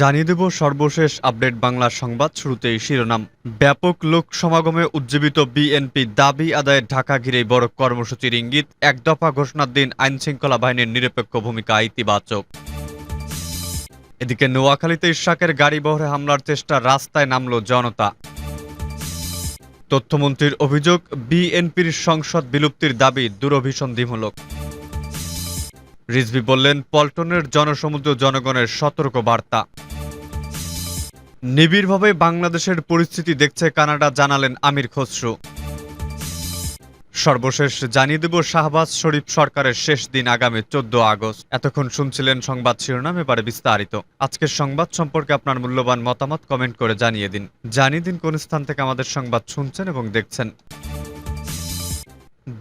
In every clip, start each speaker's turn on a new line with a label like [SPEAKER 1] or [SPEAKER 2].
[SPEAKER 1] জানিয়ে দেব সর্বশেষ আপডেট বাংলা সংবাদ শুরুতেই শিরোনাম ব্যাপক লোক সমাগমে উজ্জীবিত বিএনপি দাবি আদায়ের ঢাকা ঘিরে বড় কর্মসূচির ইঙ্গিত এক দফা ঘোষণার দিন আইনশৃঙ্খলা বাহিনীর নিরপেক্ষ ভূমিকা ইতিবাচক এদিকে নোয়াখালীতে ইশাকের গাড়িবহরে হামলার চেষ্টা রাস্তায় নামল জনতা তথ্যমন্ত্রীর অভিযোগ বিএনপির সংসদ বিলুপ্তির দাবি দুরভিসন্ধিমূলক রিজভি বললেন পল্টনের জনসমুদ্র জনগণের সতর্ক বার্তা নিবিড়ভাবে বাংলাদেশের পরিস্থিতি দেখছে কানাডা জানালেন আমির খসরু সর্বশেষ জানিয়ে দেব শাহবাজ শরীফ সরকারের শেষ দিন আগামী চোদ্দ আগস্ট এতক্ষণ শুনছিলেন সংবাদ শিরোনাম এবারে বিস্তারিত আজকের সংবাদ সম্পর্কে আপনার মূল্যবান মতামত কমেন্ট করে জানিয়ে দিন জানিয়ে দিন কোন স্থান থেকে আমাদের সংবাদ শুনছেন এবং দেখছেন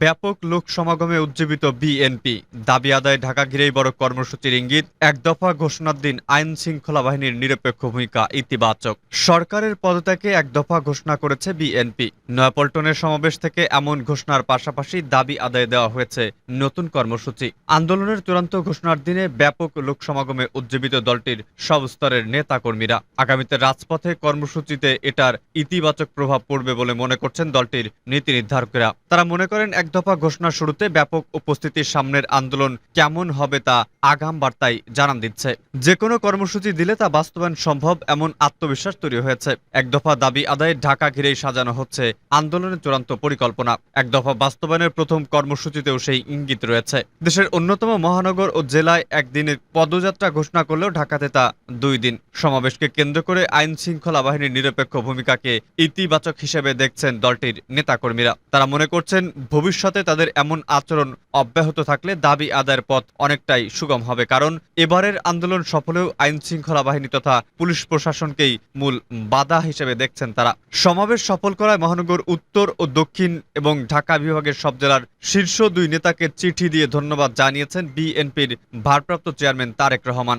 [SPEAKER 1] ব্যাপক লোক সমাগমে উজ্জীবিত বিএনপি দাবি আদায় ঢাকা ঘিরেই বড় কর্মসূচির ইঙ্গিত এক দফা ঘোষণার দিন আইন শৃঙ্খলা বাহিনীর নিরপেক্ষ ভূমিকা ইতিবাচক সরকারের পদত্যাগে এক দফা ঘোষণা করেছে বিএনপি নয়াপল্টনের সমাবেশ থেকে এমন ঘোষণার পাশাপাশি দাবি আদায় দেওয়া হয়েছে নতুন কর্মসূচি আন্দোলনের চূড়ান্ত ঘোষণার দিনে ব্যাপক লোক সমাগমে উজ্জীবিত দলটির সব স্তরের নেতাকর্মীরা আগামীতে রাজপথে কর্মসূচিতে এটার ইতিবাচক প্রভাব পড়বে বলে মনে করছেন দলটির নীতি নির্ধারকেরা তারা মনে করেন এক দফা ঘোষণা শুরুতে ব্যাপক উপস্থিতির সামনের আন্দোলন কেমন হবে তা আগাম বার্তায় জানান দিচ্ছে যে কোনো কর্মসূচি দিলে তা বাস্তবায়ন সম্ভব এমন আত্মবিশ্বাস তৈরি হয়েছে এক দফা দাবি আদায়ে ঢাকা ঘিরেই সাজানো হচ্ছে আন্দোলনের চূড়ান্ত পরিকল্পনা এক দফা বাস্তবায়নের প্রথম কর্মসূচিতেও সেই ইঙ্গিত রয়েছে দেশের অন্যতম মহানগর ও জেলায় একদিনের পদযাত্রা ঘোষণা করলেও ঢাকাতে তা দুই দিন সমাবেশকে কেন্দ্র করে আইন শৃঙ্খলা বাহিনীর নিরপেক্ষ ভূমিকাকে ইতিবাচক হিসেবে দেখছেন দলটির নেতাকর্মীরা তারা মনে করছেন করছেন ভবিষ্যতে তাদের এমন আচরণ অব্যাহত থাকলে দাবি আদায়ের পথ অনেকটাই সুগম হবে কারণ এবারের আন্দোলন সফলেও আইন শৃঙ্খলা বাহিনী তথা পুলিশ প্রশাসনকেই মূল বাধা হিসেবে দেখছেন তারা সমাবেশ সফল করায় মহানগর উত্তর ও দক্ষিণ এবং ঢাকা বিভাগের সব জেলার শীর্ষ দুই নেতাকে চিঠি দিয়ে ধন্যবাদ জানিয়েছেন বিএনপির ভারপ্রাপ্ত চেয়ারম্যান তারেক রহমান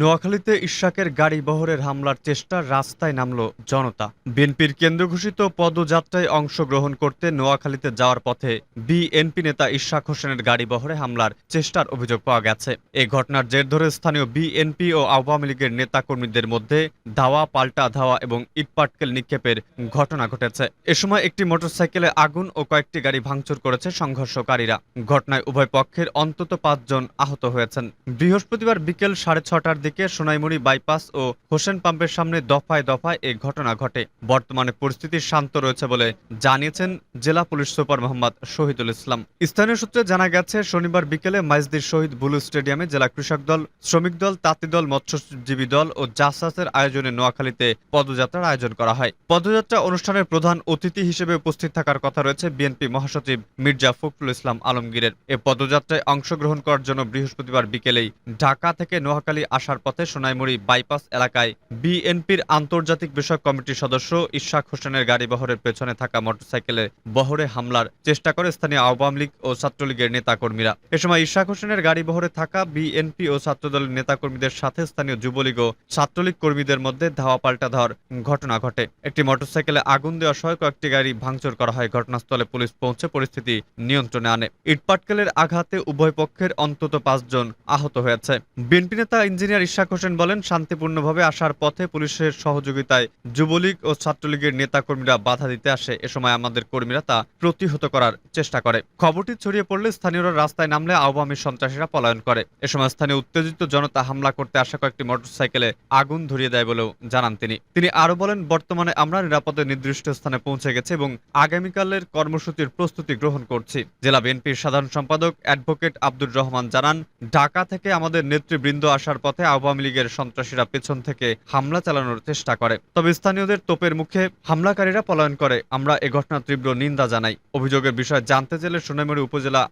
[SPEAKER 1] নোয়াখালীতে ইশাকের গাড়ি বহরের হামলার চেষ্টা রাস্তায় নামল জনতা বিএনপির কেন্দ্র ঘোষিত পদযাত্রায় অংশগ্রহণ করতে নোয়াখালীতে যাওয়ার পথে বিএনপি নেতা ইশাক হোসেনের গাড়ি বহরে হামলার চেষ্টার অভিযোগ পাওয়া গেছে এ ঘটনার জের ধরে স্থানীয় বিএনপি ও আওয়ামী লীগের নেতাকর্মীদের মধ্যে ধাওয়া পাল্টা ধাওয়া এবং ইটপাটকেল নিক্ষেপের ঘটনা ঘটেছে এ সময় একটি মোটরসাইকেলে আগুন ও কয়েকটি গাড়ি ভাঙচুর করেছে সংঘর্ষকারীরা ঘটনায় উভয় পক্ষের অন্তত পাঁচজন আহত হয়েছেন বৃহস্পতিবার বিকেল সাড়ে ছটার ঘোড়ার দিকে সোনাইমুড়ি বাইপাস ও হোসেন পাম্পের সামনে দফায় দফায় এ ঘটনা ঘটে বর্তমানে পরিস্থিতি শান্ত রয়েছে বলে জানিয়েছেন জেলা পুলিশ সুপার মোহাম্মদ শহীদুল ইসলাম স্থানীয় সূত্রে জানা গেছে শনিবার বিকেলে মাইজদির শহীদ বুলু স্টেডিয়ামে জেলা কৃষক দল শ্রমিক দল তাঁতি দল মৎস্যজীবী দল ও জাসাসের আয়োজনে নোয়াখালীতে পদযাত্রার আয়োজন করা হয় পদযাত্রা অনুষ্ঠানের প্রধান অতিথি হিসেবে উপস্থিত থাকার কথা রয়েছে বিএনপি মহাসচিব মির্জা ফখরুল ইসলাম আলমগীরের এ পদযাত্রায় অংশগ্রহণ করার জন্য বৃহস্পতিবার বিকেলেই ঢাকা থেকে নোয়াখালী আসা আসার পথে সোনাইমুড়ি বাইপাস এলাকায় বিএনপির আন্তর্জাতিক বিষয়ক কমিটির সদস্য ইশাক হোসেনের গাড়ি বহরের পেছনে থাকা মোটরসাইকেলে বহরে হামলার চেষ্টা করে স্থানীয় আওয়ামী লীগ ও ছাত্রলীগের নেতাকর্মীরা এ সময় ইশাক হোসেনের গাড়ি বহরে থাকা বিএনপি ও ছাত্রদলের নেতাকর্মীদের সাথে স্থানীয় যুবলীগ ও ছাত্রলীগ কর্মীদের মধ্যে ধাওয়া পাল্টা ধর ঘটনা ঘটে একটি মোটরসাইকেলে আগুন দেওয়া সহ কয়েকটি গাড়ি ভাঙচুর করা হয় ঘটনাস্থলে পুলিশ পৌঁছে পরিস্থিতি নিয়ন্ত্রণে আনে ইটপাটকেলের আঘাতে উভয় পক্ষের অন্তত পাঁচজন আহত হয়েছে বিএনপি নেতা ইঞ্জিনিয়ার ইঞ্জিনিয়ার ইশাক হোসেন বলেন শান্তিপূর্ণভাবে আসার পথে পুলিশের সহযোগিতায় যুবলীগ ও ছাত্রলীগের নেতা কর্মীরা বাধা দিতে আসে এ সময় আমাদের কর্মীরা তা প্রতিহত করার চেষ্টা করে খবরটি ছড়িয়ে পড়লে স্থানীয়রা রাস্তায় নামলে আওয়ামী সন্ত্রাসীরা পলায়ন করে এ সময় স্থানীয় উত্তেজিত জনতা হামলা করতে আসা কয়েকটি মোটরসাইকেলে আগুন ধরিয়ে দেয় বলেও জানান তিনি তিনি আরও বলেন বর্তমানে আমরা নিরাপদে নির্দিষ্ট স্থানে পৌঁছে গেছে এবং আগামীকালের কর্মসূচির প্রস্তুতি গ্রহণ করছি জেলা বিএনপির সাধারণ সম্পাদক অ্যাডভোকেট আব্দুর রহমান জানান ঢাকা থেকে আমাদের নেতৃবৃন্দ আসার পথে আওয়ামী লীগের সন্ত্রাসীরা পেছন থেকে হামলা চালানোর চেষ্টা করে তবে স্থানীয়দের তোপের মুখে হামলাকারীরা পলায়ন করে আমরা এ ঘটনার তীব্র নিন্দা জানাই অভিযোগের বিষয়ে জানতে চাইলে সোনামুড়ি উপজেলা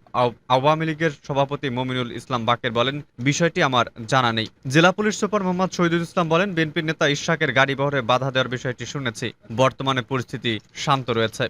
[SPEAKER 1] আওয়ামী লীগের সভাপতি মমিনুল ইসলাম বাকের বলেন বিষয়টি আমার জানা নেই জেলা পুলিশ সুপার মোহাম্মদ শহীদুল ইসলাম বলেন বিএনপির নেতা ইশাকের গাড়ি বহরে বাধা দেওয়ার বিষয়টি শুনেছি বর্তমানে পরিস্থিতি শান্ত রয়েছে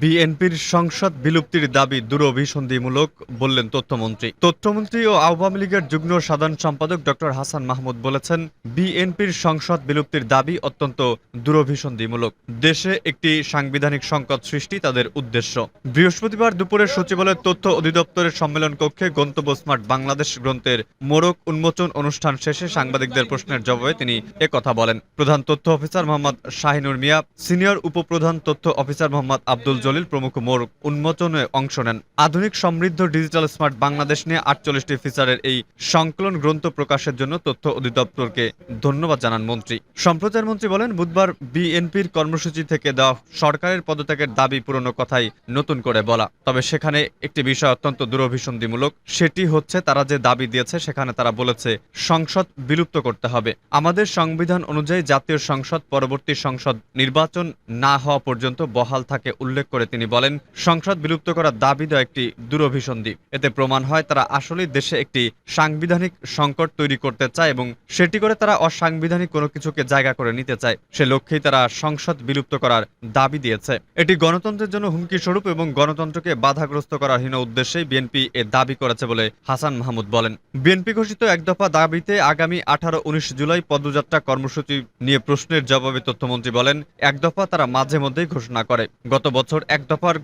[SPEAKER 1] বিএনপির সংসদ বিলুপ্তির দাবি দুরভিসন্ধিমূলক বললেন তথ্যমন্ত্রী তথ্যমন্ত্রী ও আওয়ামী লীগের যুগ্ম সাধারণ সম্পাদক ড হাসান মাহমুদ বলেছেন বিএনপির সংসদ বিলুপ্তির দাবি অত্যন্ত দুরভিসন্ধিমূলক দেশে একটি সাংবিধানিক সংকট সৃষ্টি তাদের উদ্দেশ্য বৃহস্পতিবার দুপুরে সচিবালয়ের তথ্য অধিদপ্তরের সম্মেলন কক্ষে গন্তব্য স্মার্ট বাংলাদেশ গ্রন্থের মোড়ক উন্মোচন অনুষ্ঠান শেষে সাংবাদিকদের প্রশ্নের জবাবে তিনি একথা বলেন প্রধান তথ্য অফিসার মোহাম্মদ শাহিনুর মিয়া সিনিয়র উপপ্রধান তথ্য অফিসার মোহাম্মদ আব্দুল আব্দুল জলিল প্রমুখ মোর উন্মোচনে অংশ নেন আধুনিক সমৃদ্ধ ডিজিটাল স্মার্ট বাংলাদেশ নিয়ে আটচল্লিশটি ফিচারের এই সংকলন গ্রন্থ প্রকাশের জন্য তথ্য অধিদপ্তরকে ধন্যবাদ জানান মন্ত্রী সম্প্রচার মন্ত্রী বলেন বুধবার বিএনপির কর্মসূচি থেকে দেওয়া সরকারের পদত্যাগের দাবি পূরণের কথাই নতুন করে বলা তবে সেখানে একটি বিষয় অত্যন্ত দুরভিসন্ধিমূলক সেটি হচ্ছে তারা যে দাবি দিয়েছে সেখানে তারা বলেছে সংসদ বিলুপ্ত করতে হবে আমাদের সংবিধান অনুযায়ী জাতীয় সংসদ পরবর্তী সংসদ নির্বাচন না হওয়া পর্যন্ত বহাল থাকে উল্লেখ উল্লেখ করে তিনি বলেন সংসদ বিলুপ্ত করার দাবি দেওয়া একটি দুরভিসন্ধি এতে প্রমাণ হয় তারা আসলে দেশে একটি সাংবিধানিক সংকট তৈরি করতে চায় এবং সেটি করে তারা অসাংবিধানিক কোনো কিছুকে জায়গা করে নিতে চায় সে লক্ষ্যেই তারা সংসদ বিলুপ্ত করার দাবি দিয়েছে এটি গণতন্ত্রের জন্য হুমকি স্বরূপ এবং গণতন্ত্রকে বাধাগ্রস্ত করার হীন উদ্দেশ্যেই বিএনপি এ দাবি করেছে বলে হাসান মাহমুদ বলেন বিএনপি ঘোষিত একদফা দাবিতে আগামী আঠারো উনিশ জুলাই পদযাত্রা কর্মসূচি নিয়ে প্রশ্নের জবাবে তথ্যমন্ত্রী বলেন একদফা তারা মাঝে মধ্যেই ঘোষণা করে গত বছর বছর এক দফার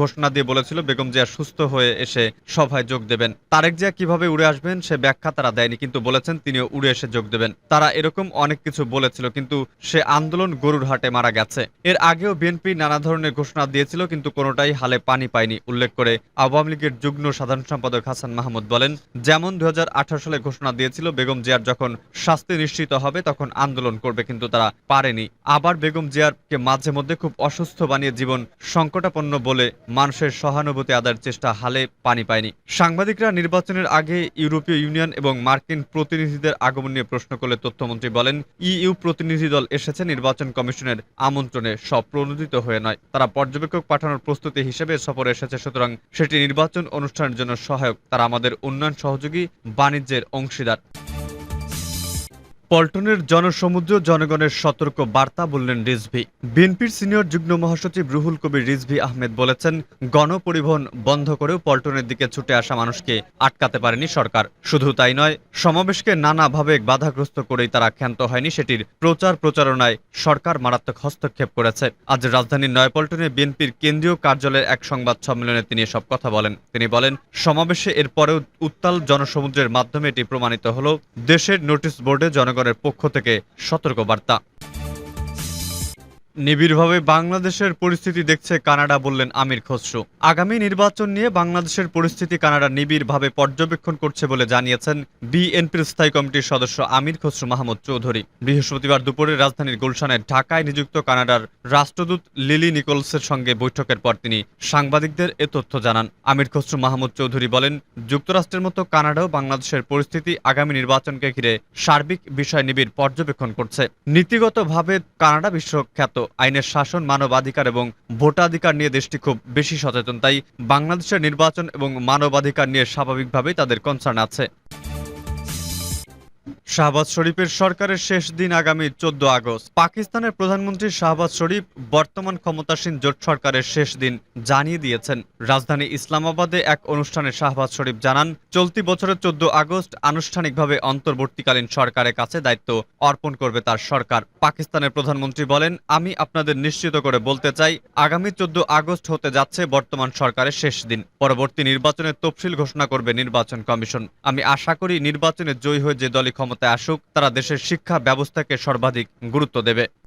[SPEAKER 1] ঘোষণা দিয়ে বলেছিল বেগম জিয়া সুস্থ হয়ে এসে সভায় যোগ দেবেন তারেক জিয়া কিভাবে উড়ে আসবেন সে ব্যাখ্যা তারা দেয়নি কিন্তু বলেছেন তিনিও উড়ে এসে যোগ দেবেন তারা এরকম অনেক কিছু বলেছিল কিন্তু সে আন্দোলন গরুর হাটে মারা গেছে এর আগেও বিএনপি নানা ধরনের ঘোষণা দিয়েছিল কিন্তু কোনোটাই হালে পানি পায়নি উল্লেখ করে আওয়ামী লীগের যুগ্ম সাধারণ সম্পাদক হাসান মাহমুদ বলেন যেমন দু সালে ঘোষণা দিয়েছিল বেগম জিয়ার যখন শাস্তি নিশ্চিত হবে তখন আন্দোলন করবে কিন্তু তারা পারেনি আবার বেগম জিয়ারকে মাঝে মধ্যে খুব অসুস্থ বানিয়ে জীবন সংকটাপন্ন বলে মানুষের সহানুভূতি আদার চেষ্টা হালে পানি পায়নি সাংবাদিকরা নির্বাচনের আগে ইউরোপীয় ইউনিয়ন এবং মার্কিন প্রতিনিধিদের আগমন নিয়ে প্রশ্ন করলে তথ্যমন্ত্রী বলেন ইইউ প্রতিনিধি দল এসেছে নির্বাচন কমিশনের আমন্ত্রণে স্বপ্রণোদিত হয়ে নয় তারা পর্যবেক্ষক পাঠানোর প্রস্তুতি হিসেবে সফরে এসেছে সুতরাং সেটি নির্বাচন অনুষ্ঠানের জন্য সহায়ক তারা আমাদের উন্নয়ন সহযোগী বাণিজ্যের অংশীদার পল্টনের জনসমুদ্র জনগণের সতর্ক বার্তা বললেন রিজভি বিএনপির সিনিয়র যুগ্ম মহাসচিব রুহুল কবির রিজভি আহমেদ বলেছেন গণপরিবহন বন্ধ করেও পল্টনের দিকে ছুটে আসা মানুষকে আটকাতে পারেনি সরকার শুধু তাই নয় সমাবেশকে নানাভাবে বাধাগ্রস্ত করেই তারা ক্ষান্ত হয়নি সেটির প্রচার প্রচারণায় সরকার মারাত্মক হস্তক্ষেপ করেছে আজ রাজধানীর নয়পল্টনে বিএনপির কেন্দ্রীয় কার্যালয়ের এক সংবাদ সম্মেলনে তিনি এসব কথা বলেন তিনি বলেন সমাবেশে এরপরেও উত্তাল জনসমুদ্রের মাধ্যমে এটি প্রমাণিত হল দেশের নোটিশ বোর্ডে জনগণ জনগণের পক্ষ থেকে সতর্কবার্তা নিবিড়ভাবে বাংলাদেশের পরিস্থিতি দেখছে কানাডা বললেন আমির খসরু আগামী নির্বাচন নিয়ে বাংলাদেশের পরিস্থিতি কানাডা নিবিড়ভাবে পর্যবেক্ষণ করছে বলে জানিয়েছেন বিএনপির স্থায়ী কমিটির সদস্য আমির খসরু মাহমুদ চৌধুরী বৃহস্পতিবার দুপুরে রাজধানীর গুলশানের ঢাকায় নিযুক্ত কানাডার রাষ্ট্রদূত লিলি নিকোলসের সঙ্গে বৈঠকের পর তিনি সাংবাদিকদের এ তথ্য জানান আমির খসরু মাহমুদ চৌধুরী বলেন যুক্তরাষ্ট্রের মতো কানাডাও বাংলাদেশের পরিস্থিতি আগামী নির্বাচনকে ঘিরে সার্বিক বিষয় নিবিড় পর্যবেক্ষণ করছে নীতিগতভাবে কানাডা বিশ্বখ্যাত আইনের শাসন মানবাধিকার এবং ভোটাধিকার নিয়ে দেশটি খুব বেশি সচেতন তাই বাংলাদেশের নির্বাচন এবং মানবাধিকার নিয়ে স্বাভাবিকভাবেই তাদের কনসার্ন আছে শাহবাজ শরীফের সরকারের শেষ দিন আগামী চোদ্দ আগস্ট পাকিস্তানের প্রধানমন্ত্রী শাহবাজ শরীফ বর্তমান ক্ষমতাসীন জোট সরকারের শেষ দিন জানিয়ে দিয়েছেন রাজধানী ইসলামাবাদে এক অনুষ্ঠানে শাহবাজ শরীফ জানান চলতি বছরের চোদ্দ আগস্ট আনুষ্ঠানিকভাবে অন্তর্বর্তীকালীন সরকারের কাছে দায়িত্ব অর্পণ করবে তার সরকার পাকিস্তানের প্রধানমন্ত্রী বলেন আমি আপনাদের নিশ্চিত করে বলতে চাই আগামী চোদ্দ আগস্ট হতে যাচ্ছে বর্তমান সরকারের শেষ দিন পরবর্তী নির্বাচনের তফসিল ঘোষণা করবে নির্বাচন কমিশন আমি আশা করি নির্বাচনে জয়ী হয়ে যে দলই ক্ষমতা ক্ষমতায় আসুক তারা দেশের শিক্ষা ব্যবস্থাকে সর্বাধিক গুরুত্ব দেবে